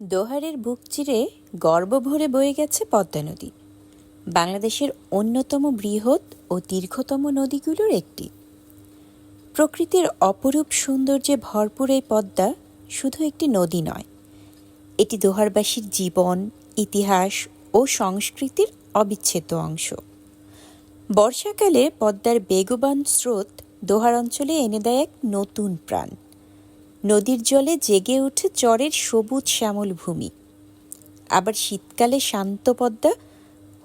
দোহারের বুক চিরে গর্ব ভরে বয়ে গেছে পদ্মা নদী। বাংলাদেশের অন্যতম বৃহৎ ও দীর্ঘতম নদীগুলোর একটি। প্রকৃতির অপরূপ সৌন্দর্যে ভরপুর এই পদ্মা শুধু একটি নদী নয়, এটি দোহারবাসীর জীবন, ইতিহাস ও সংস্কৃতির অবিচ্ছেদ্য অংশ। বর্ষাকালে পদ্মার বেগবান স্রোত দোহার অঞ্চলে এনে দেয় এক নতুন প্রাণ। নদীর জলে জেগে ওঠে চরের সবুজ শ্যামল ভূমি। আবার শীতকালে শান্ত পদ্মা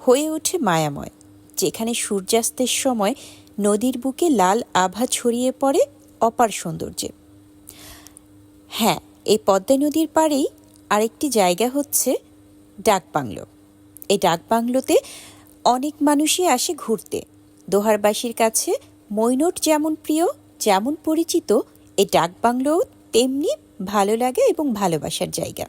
হয়ে ওঠে মায়াময়, যেখানে সূর্যাস্তের সময় নদীর বুকে লাল আভা ছড়িয়ে পড়ে অপার সৌন্দর্যে। হ্যাঁ এই পদ্মা নদীর পাড়েই আরেকটি জায়গা হচ্ছে ডাকবাংলো। এই ডাকবাংলোতে অনেক মানুষই আসে ঘুরতে। দোহারবাসীর কাছে মৈনট যেমন প্রিয়, যেমন পরিচিত, এই ডাকবাংলোও তেমনি ভালো লাগে এবং ভালোবাসার জায়গা।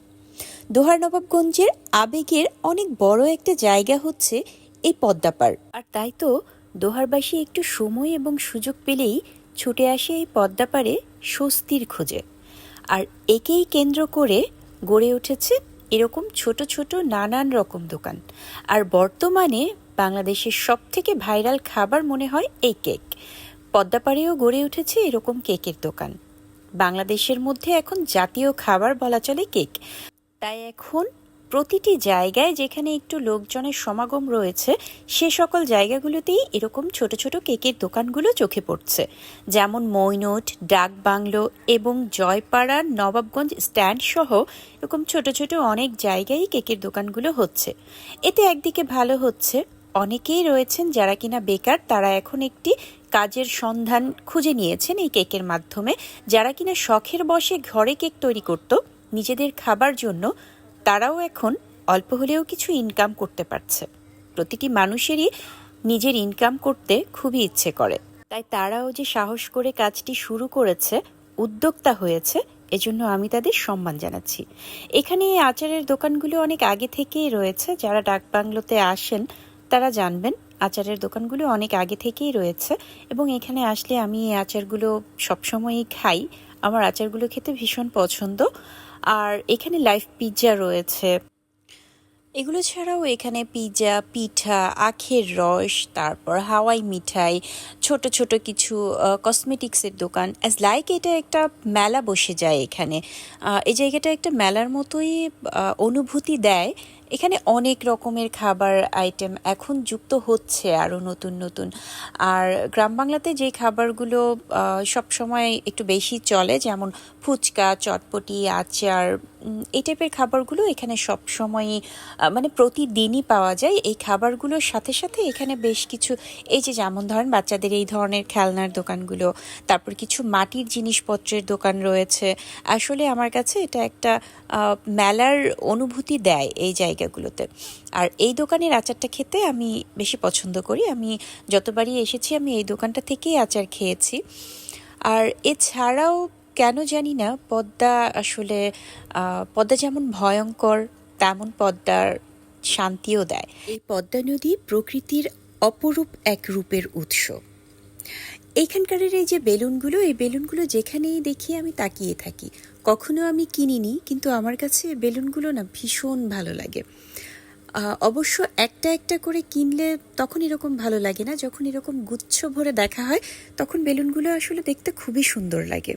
দোহার নবাবগঞ্জের আবেগের অনেক বড় একটা জায়গা হচ্ছে এই পদ্মাপাড় আর তাই তো দোহারবাসী একটু সময় এবং সুযোগ পেলেই ছুটে আসে এই পদ্মাপাড়ে স্বস্তির খোঁজে। আর একেই কেন্দ্র করে গড়ে উঠেছে এরকম ছোট ছোট নানান রকম দোকান। আর বর্তমানে বাংলাদেশের সব থেকে ভাইরাল খাবার মনে হয় এই কেক। পদ্মাপাড়েও গড়ে উঠেছে এরকম কেকের দোকান। বাংলাদেশের মধ্যে এখন জাতীয় খাবার বলা চলে কেক। তাই এখন প্রতিটি জায়গায় যেখানে একটু লোকজনের সমাগম রয়েছে, সে সকল জায়গাগুলোতেই এরকম ছোট ছোট কেকের দোকানগুলো চোখে পড়ছে। যেমন মৈনট, ডাক বাংলো এবং জয়পাড়ার নবাবগঞ্জ স্ট্যান্ড সহ এরকম ছোট ছোট অনেক জায়গায় কেকের দোকানগুলো হচ্ছে। এতে একদিকে ভালো হচ্ছে, অনেকেই রয়েছেন যারা কিনা বেকার, তারা এখন একটি কাজের সন্ধান খুঁজে নিয়েছেন এই কেকের মাধ্যমে। যারা কিনা শখের বসে ঘরে কেক তৈরি করত, নিজেদের খাবার জন্য, তারাও এখন অল্প হলেও কিছু ইনকাম করতে পারছে। প্রতিটি মানুষেরই নিজের ইনকাম করতে খুবই ইচ্ছে করে। তাই তারাও যে সাহস করে কাজটি শুরু করেছে, উদ্যোক্তা হয়েছে, এজন্য আমি তাদের সম্মান জানাচ্ছি। এখানে এই আচারের দোকানগুলো অনেক আগে থেকেই রয়েছে, যারা ডাকবাংলোতে আসেন, তারা জানবেন আচারের দোকানগুলো অনেক আগে থেকেই রয়েছে এবং এখানে আসলে আমি এই আচারগুলো সবসময়ই খাই। আমার আচারগুলো খেতে ভীষণ পছন্দ। আর এখানে লাইভ পিৎজা রয়েছে। এগুলো ছাড়াও এখানে পিৎজা পিঠা, আখের রস, তারপর হাওয়াই মিঠাই, ছোট ছোট কিছু কসমেটিক্সের দোকান। অ্যাজ লাইক এটা একটা মেলা বসে যায় এখানে। এই জায়গাটা একটা মেলার মতোই অনুভূতি দেয়। এখানে অনেক রকমের খাবার আইটেম এখন যুক্ত হচ্ছে আরও নতুন নতুন। আর গ্রাম বাংলাতে যে খাবারগুলো সব সময় একটু বেশি চলে, যেমন ফুচকা, চটপটি, আচার এই টাইপের খাবারগুলো এখানে সব সময়ই মানে প্রতিদিনই পাওয়া যায়। এই খাবারগুলোর সাথে সাথে এখানে বেশ কিছু, এই যে যেমন ধরেন বাচ্চাদের এই ধরনের খেলনার দোকানগুলো, তারপর কিছু মাটির জিনিসপত্রের দোকান রয়েছে। আসলে আমার কাছে এটা একটা মেলার অনুভূতি দেয় এই জায়গাগুলোতে আর এই দোকানের আচারটা খেতে আমি বেশি পছন্দ করি। আমি যতবারই এসেছি, আমি এই দোকানটা থেকেই আচার খেয়েছি। আর এছাড়াও কেন জানি না, পদ্মা আসলে পদ্মা যেমন ভয়ঙ্কর, তেমন পদ্মার শান্তিও দেয়। এই পদ্মা নদী প্রকৃতির অপরূপ এক রূপের উৎস। এইখানকারের এই যে বেলুনগুলো, এই বেলুনগুলো যেখানেই দেখি আমি তাকিয়ে থাকি। কখনো আমি কিনিনি, কিন্তু আমার কাছে বেলুনগুলো না ভীষণ ভালো লাগে। অবশ্য একটা একটা করে কিনলে তখন এরকম ভালো লাগে না। যখন এরকম গুচ্ছ ভরে দেখা হয়, তখন বেলুনগুলো আসলে দেখতে খুবই সুন্দর লাগে।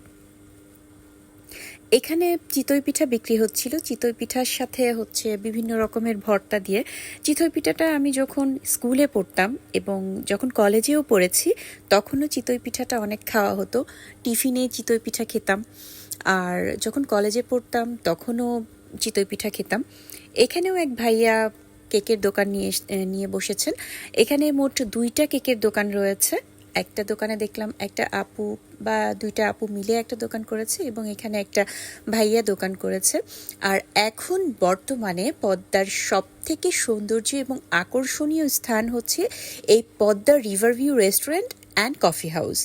এখানে চিতই পিঠা বিক্রি হচ্ছিল। চিতই পিঠার সাথে হচ্ছে বিভিন্ন রকমের ভর্তা দিয়ে। চিতই পিঠাটা আমি যখন স্কুলে পড়তাম এবং যখন কলেজেও পড়েছি, তখনও চিতই পিঠাটা অনেক খাওয়া হতো। টিফিনে চিতই পিঠা খেতাম। আর যখন কলেজে পড়তাম, তখনও চিতই পিঠা খেতাম। এখানেও এক ভাইয়া কেকের দোকান নিয়ে নিয়ে বসেছেন। এখানে মোট দুইটা কেকের দোকান রয়েছে। একটা দোকানে দেখলাম একটা আপু বা দুইটা আপু মিলে একটা দোকান করেছে এবং এখানে একটা ভাইয়া দোকান করেছে। আর এখন বর্তমানে পদ্মার সব থেকে সৌন্দর্য এবং আকর্ষণীয় স্থান হচ্ছে এই Padma river view restaurant and coffee house.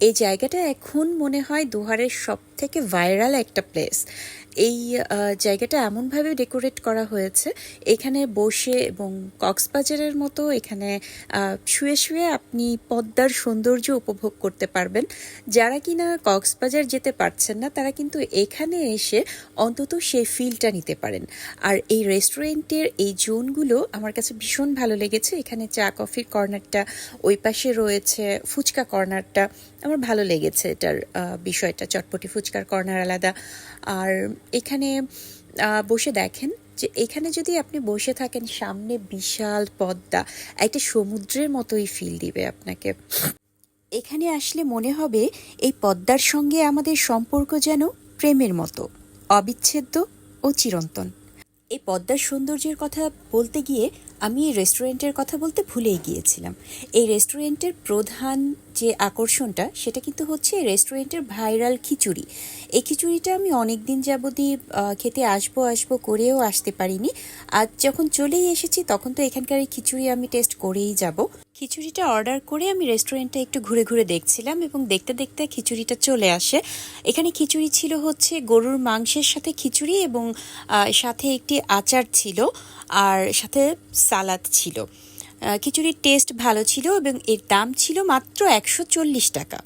এই জায়গাটা এখন মনে হয় দুহারের সব থেকে ভাইরাল একটা প্লেস। এই জায়গাটা এমনভাবে ডেকোরেট করা হয়েছে, এখানে বসে এবং কক্সবাজারের মতো এখানে শুয়ে শুয়ে আপনি পদ্মার সৌন্দর্য উপভোগ করতে পারবেন। যারা কিনা কক্সবাজার যেতে পারছেন না, তারা কিন্তু এখানে এসে অন্তত সেই ফিলটা নিতে পারেন। আর এই রেস্টুরেন্টের এই জোনগুলো আমার কাছে ভীষণ ভালো লেগেছে। এখানে চা কফির কর্নারটা ওই পাশে রয়েছে, ফুচকা কর্নারটা। আমার ভালো লেগেছে এটার বিষয়টা। চটপটি ফুচকার কর্নার আলাদা। আর এখানে বসে দেখেন যে এখানে যদি আপনি বসে থাকেন, সামনে বিশাল পদ্মা, একটা সমুদ্রের মতোই ফিল দিবে আপনাকে। এখানে আসলে মনে হবে এই পদ্মার সঙ্গে আমাদের সম্পর্ক যেন প্রেমের মতো, অবিচ্ছেদ্য ও চিরন্তন। এই পদ্মার সৌন্দর্যের কথা বলতে গিয়ে আমি এই রেস্টুরেন্টের কথা বলতে ভুলেই গিয়েছিলাম। এই রেস্টুরেন্টের প্রধান যে আকর্ষণটা, সেটা কিন্তু হচ্ছে এই রেস্টুরেন্টের ভাইরাল খিচুড়ি। এই খিচুড়িটা আমি অনেক দিন যাবতই খেতে আসব আসব করেও আসতে পারিনি। আজ যখন চলেই এসেছি, তখন তো এখানকার এই খিচুড়ি আমি টেস্ট করেই যাব। খিচুড়িটা অর্ডার করে আমি রেস্টুরেন্টটা একটু ঘুরে ঘুরে দেখছিলাম এবং দেখতে দেখতে খিচুড়িটা চলে আসে। এখানে খিচুড়ি ছিল হচ্ছে গরুর মাংসের সাথে খিচুড়ি এবং সাথে একটি আচার ছিল আর সাথে সালাদ ছিল। খিচুড়ির টেস্ট ভালো ছিল এবং এর দাম ছিল মাত্র একশো চল্লিশ টাকা।